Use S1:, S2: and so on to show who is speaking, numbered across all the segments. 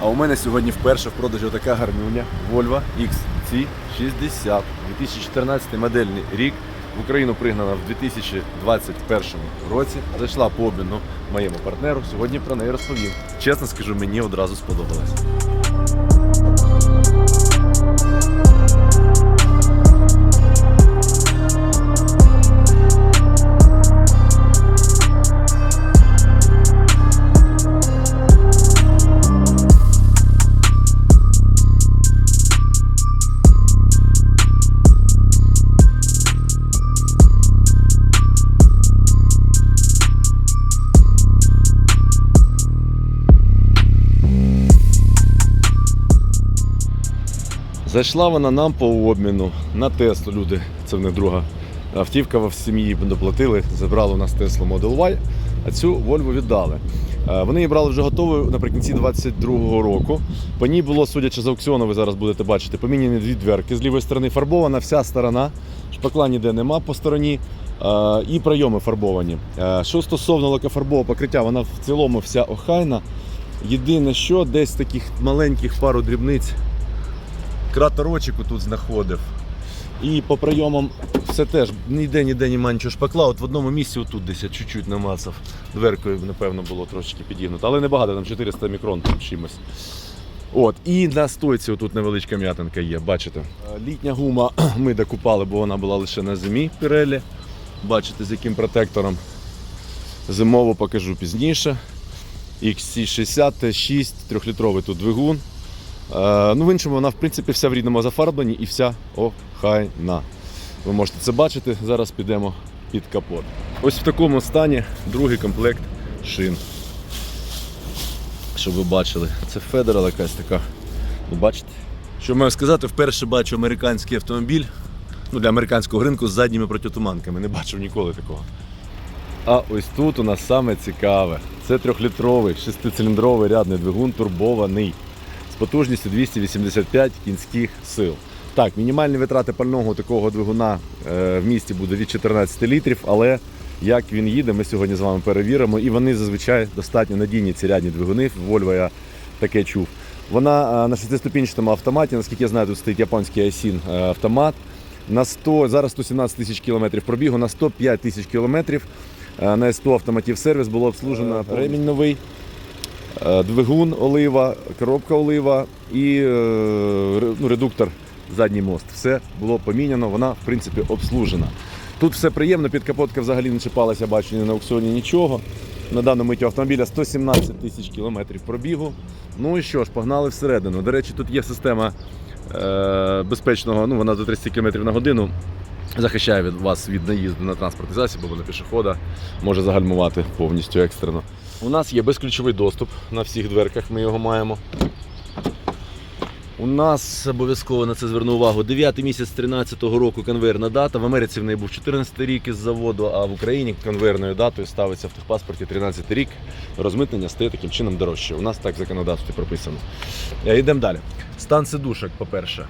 S1: А у мене сьогодні вперше в продажі така гарнюня Volvo XC60 2014 модельний рік. В Україну пригнана в 2021 році. Зайшла по обміну моєму партнеру. Сьогодні про неї розповів. Чесно скажу, мені одразу сподобалось. Зайшла вона нам по обміну на Теслу. Люди, це в них друга автівка в сім'ї доплатили. Забрали у нас Теслу Model Y, а цю Volvo віддали. Е, Вони її брали вже готовою наприкінці 22-го року. По ній було, судячи з аукціону, ви зараз будете бачити, поміняні дві дверки. З лівої сторони фарбована вся сторона, шпакла ніде нема по стороні. е, І прийоми фарбовані. Е, Що стосовно лакофарбового покриття, вона в цілому вся охайна. Єдине, що десь таких маленьких пару дрібниць краторочок тут знаходив. І по прийомам все теж ніде ніде немає нічого шпакла. От в одному місці отут десь я чуть-чуть намацав. Дверкою, напевно, було трошки підігнуто. Але небагато, там 400 мікрон там чимось. От, і на стойці отут невеличка м'ятинка є, бачите. Е, Літня гума ми докупали, бо вона була лише на зимі Pirelli. Бачите, з яким протектором. Зимову покажу пізніше. XC60 T6, 3-літровий тут двигун. Е, ну, в іншому вона, в принципі, вся в рідному зафарбленні і вся охайна. Ви можете це бачити. Зараз підемо під капот. Ось в такому стані другий комплект шин. Щоб ви бачили, це Федерал якась така. Ну, бачите? Що маю сказати, вперше бачу американський автомобіль ну, для американського ринку з задніми протитуманками. Не бачив ніколи такого. А ось тут у нас саме цікаве. Це трьохлітровий шестициліндровий рядний двигун турбований потужністю 285 кінських сил. Так, мінімальні витрати пального такого двигуна е, в місті буде від 14 літрів, але як він їде, ми сьогодні з вами перевіримо. І вони зазвичай достатньо надійні ці рядні двигуни. В Volvo я таке чув. Вона е, на шестиступінчатому автоматі, наскільки я знаю, тут стоїть японський Aisin е, автомат. На 100, зараз 117 тисяч кілометрів пробігу, на 105 тисяч кілометрів на 100 автоматів сервіс було обслужено ремінь новий. Е, Двигун олива, коробка олива і е, ну, редуктор задній мост. Все було поміняно, вона в принципі обслужена. Тут все приємно, підкапотка взагалі не чіпалася, бачу ні на аукціоні нічого. На даному миті автомобіля 117 тисяч кілометрів пробігу. Ну і що ж, погнали всередину. До речі, тут є система е, безпечного, ну вона до 30 км на годину. Захищає від вас від наїзду на транспортний засіб або на пішохода, може загальмувати повністю екстрено. У нас є безключовий доступ на всіх дверках, ми його маємо. У нас обов'язково на це зверну увагу. 9 місяць 13-го року конвейерна дата. В Америці в неї був 14 рік із заводу, а в Україні конвейерною датою ставиться в техпаспорті 13 рік. Розмитнення стає таким чином дорожче. У нас так в законодавстві прописано. Е, Йдемо далі. Стан сидушок, по-перше.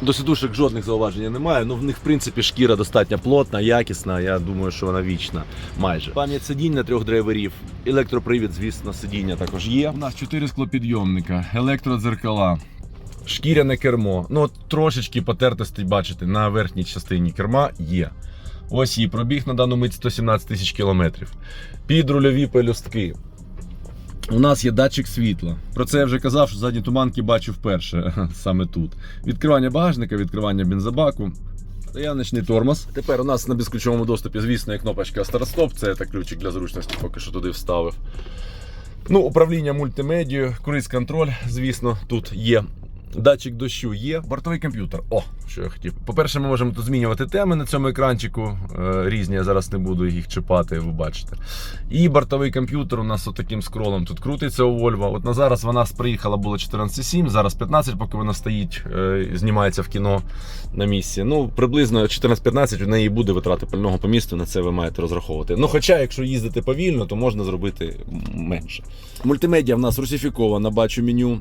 S1: До сидушок жодних зауважень немає. Ну в них в принципі шкіра достатньо плотна, якісна. Я думаю, що вона вічна. Майже пам'ять сидінь на трьох драйверів. Електропривід, звісно, сидіння також є. У нас чотири склопідйомника, електродзеркала. Шкіряне кермо. Ну, трошечки потертості, бачите, на верхній частині керма є. Ось її пробіг на дану мить 117 тисяч кілометрів. Підрульові пелюстки. У нас є датчик світла. Про це я вже казав, що задні туманки бачу вперше саме тут. Відкривання багажника, відкривання бензобаку. Таяничний тормоз. Тепер у нас на безключовому доступі, звісно, є кнопочка старт-стоп. Це так ключик для зручності, поки що туди вставив. Ну, управління мультимедією, круїз-контроль, звісно, тут є. Датчик дощу є, бортовий комп'ютер. О, що я хотів. По-перше, ми можемо тут змінювати теми на цьому екранчику. е, Різні, я зараз не буду їх чіпати, ви бачите. І бортовий комп'ютер у нас отаким скролом тут крутиться у Volvo. От на зараз вона приїхала було 14,7, зараз 15, поки вона стоїть, е, знімається в кіно на місці. Ну, приблизно 14-15 у неї буде витрати пального по місту, на це ви маєте розраховувати. Ну, хоча, якщо їздити повільно, то можна зробити менше. Мультимедіа в нас русифікована, бачу меню.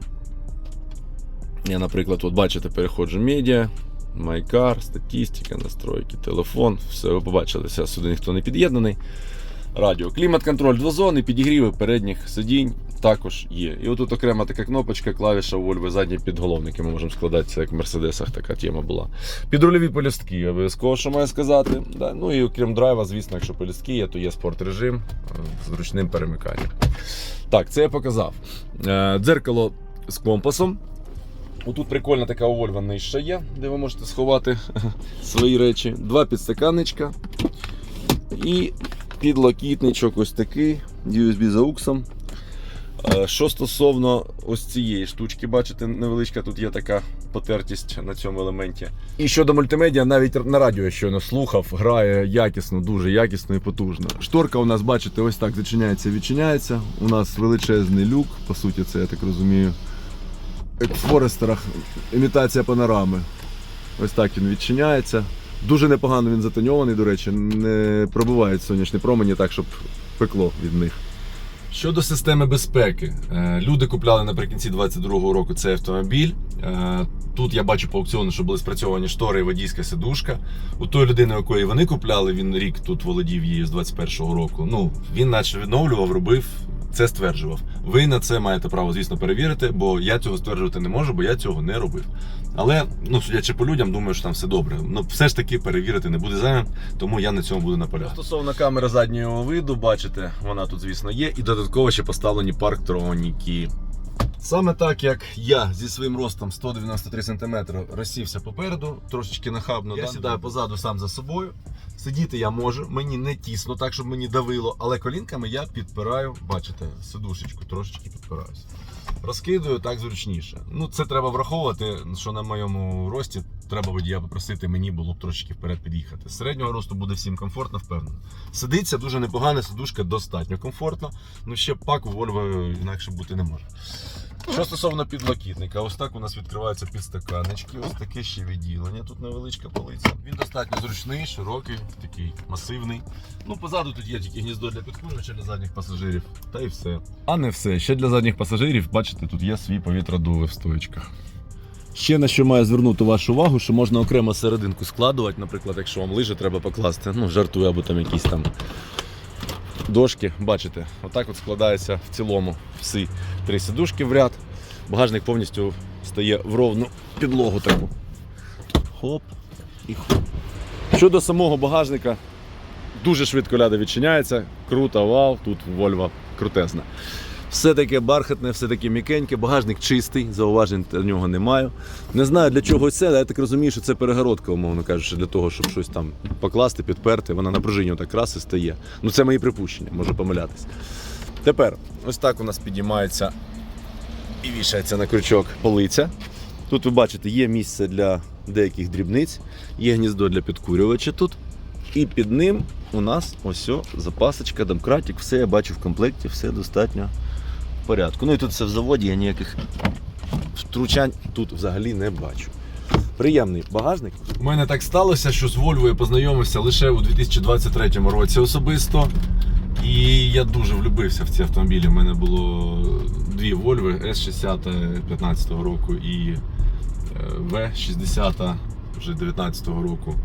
S1: Я, наприклад, от бачите, переходжу медіа, майкар, статистика, настройки, телефон. Все ви побачили, все, сюди ніхто не під'єднаний. Радіо, клімат-контроль, двозони, підігріви передніх сидінь. також є. І отут окрема така кнопочка, клавіша Volvo задні підголовники. Ми можемо складати це як в Мерседесах така тема була. Підрульові полістки, обов'язково, що маю сказати. Да. Ну і окрім драйва, звісно, якщо полістки є, то є спорт режим е, з ручним перемиканням. Так, це я показав. Е, Дзеркало з компасом. Отут прикольна така Volvo нижча є, де ви можете сховати свої речі. Два підстаканничка. І підлокітничок ось такий, USB за уксом. Е, Що стосовно ось цієї штучки, бачите, невеличка тут є така потертість на цьому елементі. І щодо мультимедіа, навіть на радіо щойно слухав, грає якісно, дуже якісно і потужно. Шторка у нас, бачите, ось так зачиняється відчиняється. У нас величезний люк, по суті, це я так розумію. Форестерах імітація панорами. Ось так він відчиняється. Дуже непогано він затоньований, до речі, не пробивають сонячні промені так, щоб пекло від них. Щодо системи безпеки, Е, люди купляли наприкінці 22-го року цей автомобіль. Е, Тут я бачу по аукціону, що були спрацьовані штори і водійська сидушка. У тої людини, якої вони купляли, він рік тут володів її з 21-го року. Ну він наче відновлював, робив. Це стверджував. Ви на це маєте право, звісно, перевірити, бо я цього стверджувати не можу, бо я цього не робив. Але, ну, судячи по людям, думаю, що там все добре. Ну, все ж таки перевірити не буде зайвим, тому я на цьому буду наполягати. Стосовно камери заднього виду, бачите, вона тут, звісно, є, і додатково ще поставлені парктроніки. Саме так, як я зі своїм ростом 193 см розсівся попереду, трошечки нахабно, я сідаю позаду сам за собою. Сидіти я можу, мені не тісно, так щоб мені давило, але колінками я підпираю, бачите, сидушечку, трошечки підпираюся. Розкидую так зручніше. Ну, це треба враховувати, що на моєму рості треба водія попросити, мені було б трошечки вперед під'їхати. З середнього росту буде всім комфортно, впевнено. Сидиться дуже непогана сидушка, достатньо комфортно. Ну ще пак у Volvo інакше бути не може. Що стосовно підлокітника, ось так у нас відкриваються підстаканнички, ось таке ще відділення. Тут невеличка полиця. Він достатньо зручний, широкий, такий масивний. Ну, позаду тут є тільки гніздо для підкурювача для задніх пасажирів, та й все. А не все. Ще для задніх пасажирів, бачите, тут є свій повітродуви в стоїчках. Ще на що маю звернути вашу увагу, що можна окремо серединку складувати, наприклад, якщо вам лижи треба покласти, ну, жартую, або там якісь там дошки. Бачите, отак от складається в цілому всі три сідушки в ряд. Багажник повністю стає в ровну підлогу таку. Хоп і хоп. Щодо самого багажника, дуже швидко ляда відчиняється. Круто, вау, тут вольва крутезна. Все таке бархатне, все таке м'якеньке, багажник чистий, зауважень до нього немає. Не знаю для чого це, але я так розумію, що це перегородка, умовно кажучи, для того, щоб щось там покласти, підперти. Вона на пружині отак раз і стає. Ну це мої припущення, можу помилятись. Тепер, ось так у нас підіймається і вішається на крючок полиця. Тут ви бачите, є місце для деяких дрібниць, є гніздо для підкурювача тут. І під ним у нас ось запасочка, домкратик, все я бачу в комплекті, все достатньо порядку. Ну і тут все в заводі, я ніяких втручань тут взагалі не бачу. Приємний багажник. У мене так сталося, що з я познайомився лише у 2023 році особисто. І я дуже влюбився в ці автомобілі. У мене було дві Volvo S60 15 року і е, V60 вже 19-го року.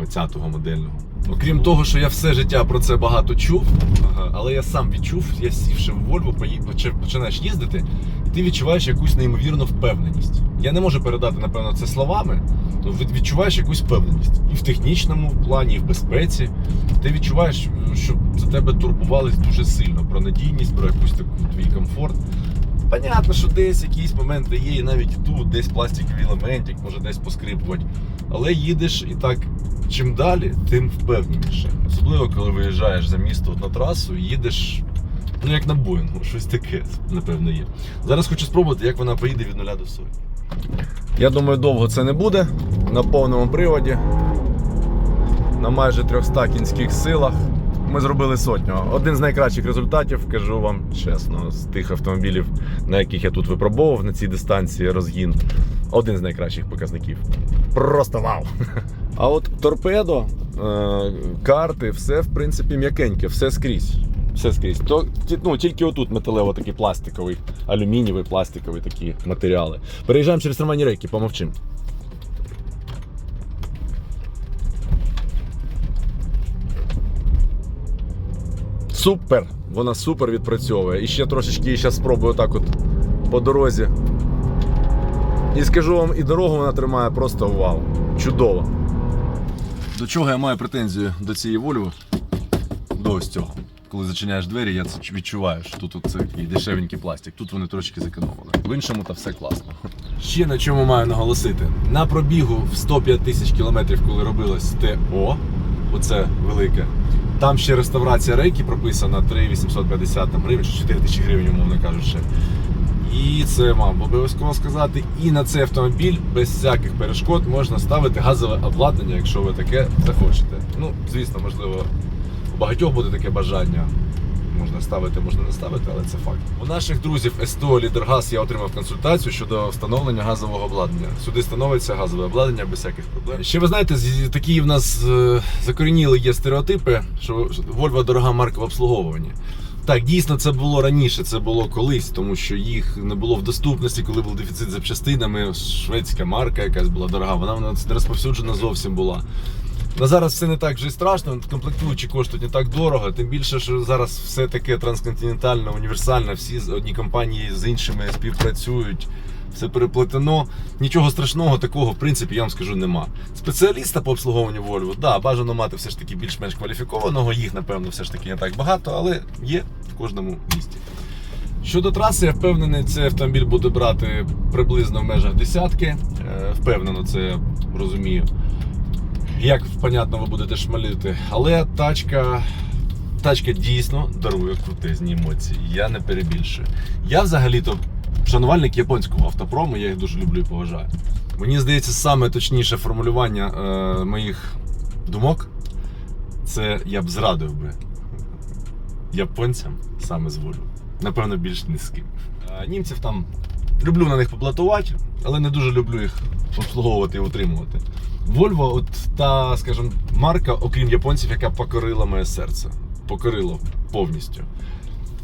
S1: 20-го модельного. Окрім того, що я все життя про це багато чув, але я сам відчув, я сівши в почи- починаєш їздити, ти відчуваєш якусь неймовірну впевненість. Я не можу передати, напевно, це словами, від- відчуваєш якусь впевненість. І в технічному плані, і в безпеці. Ти відчуваєш, що за тебе турбувались дуже сильно про надійність, про якусь таку твій комфорт. Понятно, що десь якісь моменти є, і навіть тут, десь пластиковий елементик, може десь поскрипувати. Але їдеш і так, чим далі, тим впевненіше. Особливо, коли виїжджаєш за місто на трасу, їдеш, ну як на Боїнгу, щось таке, напевно, є. Зараз хочу спробувати, як вона поїде від нуля до сотні. Я думаю, довго це не буде. На повному приводі. На майже 300 кінських силах. Ми зробили сотню. Один з найкращих результатів, кажу вам чесно, з тих автомобілів, на яких я тут випробовував на цій дистанції розгін. Один з найкращих показників. Просто вау! А от торпедо, е, карти, все в принципі м'якеньке, все скрізь. Все скрізь. То, ну, тільки отут металево такий пластиковий, алюмінієвий, пластиковий такі матеріали. Переїжджаємо через нормальні рейки, помовчим. Супер! Вона супер відпрацьовує. І ще трошечки її спробую так от по дорозі. І скажу вам, і дорогу вона тримає просто вау. Чудово. До чого я маю претензію до цієї Volvo? До ось цього. Коли зачиняєш двері, я це відчуваю, що тут це дешевенький пластик. Тут вони трошки зекономили. В іншому та все класно. Ще на чому маю наголосити. На пробігу в 105 тисяч кілометрів, коли робилось ТО, оце велике. Там ще реставрація рейки прописана 3,850 гривень, чи 4 тисячі гривень, умовно кажучи. І це вам обов'язково сказати. І на цей автомобіль без всяких перешкод можна ставити газове обладнання, якщо ви таке захочете. Ну, звісно, можливо, у багатьох буде таке бажання. Можна ставити, можна не ставити, але це факт. У наших друзів СТО Лідергаз я отримав консультацію щодо встановлення газового обладнання. Сюди становиться газове обладнання без всяких проблем. Ще ви знаєте, такі в нас е, закорініли є стереотипи, що Volvo дорога марка в обслуговуванні. Так, дійсно, це було раніше, це було колись, тому що їх не було в доступності, коли був дефіцит запчастинами. Шведська марка якась була дорога, вона в нас не розповсюджена зовсім була. На зараз все не так вже страшно, комплектуючі коштують не так дорого, тим більше, що зараз все таке трансконтинентальне, універсальне, всі з- одні компанії з іншими співпрацюють, все переплетено. Нічого страшного такого, в принципі, я вам скажу, нема. Спеціаліста по обслуговуванню Volvo, да, бажано мати все ж таки більш-менш кваліфікованого, їх, напевно, все ж таки не так багато, але є в кожному місті. Щодо траси, я впевнений, цей автомобіль буде брати приблизно в межах десятки. Е, Впевнено, це розумію. Як понятно, ви будете шмалити. Але тачка, тачка дійсно дарує крутезні емоції. Я не перебільшую. Я взагалі-то шанувальник японського автопрому, я їх дуже люблю і поважаю. Мені здається, саме точніше формулювання е, моїх думок це я б зрадив би японцям саме з волю. Напевно, більш не з ким. Е, Німців там люблю на них поплатувати, але не дуже люблю їх обслуговувати і утримувати. Volvo, от та, скажімо, марка, окрім японців, яка покорила моє серце. Покорила повністю.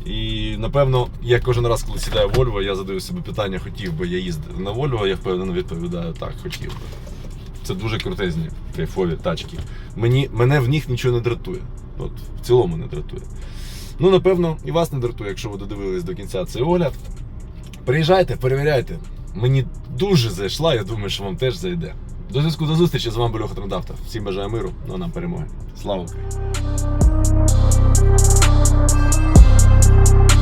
S1: І напевно, я кожен раз, коли сідаю в Volvo, я задаю собі питання, хотів би я їздити на Volvo, я впевнено відповідаю так, хотів би. Це дуже крутезні, кайфові тачки. Мені, мене в них нічого не дратує. От, в цілому не дратує. Ну, напевно, і вас не дратує, якщо ви додивились до кінця цей огляд. Приїжджайте, перевіряйте. Мені дуже зайшла, я думаю, що вам теж зайде. До зв'язку до зустрічі з вами Льоха Трендавтов. Всім бажаю миру, ну а нам перемоги. Слава Україні! うん。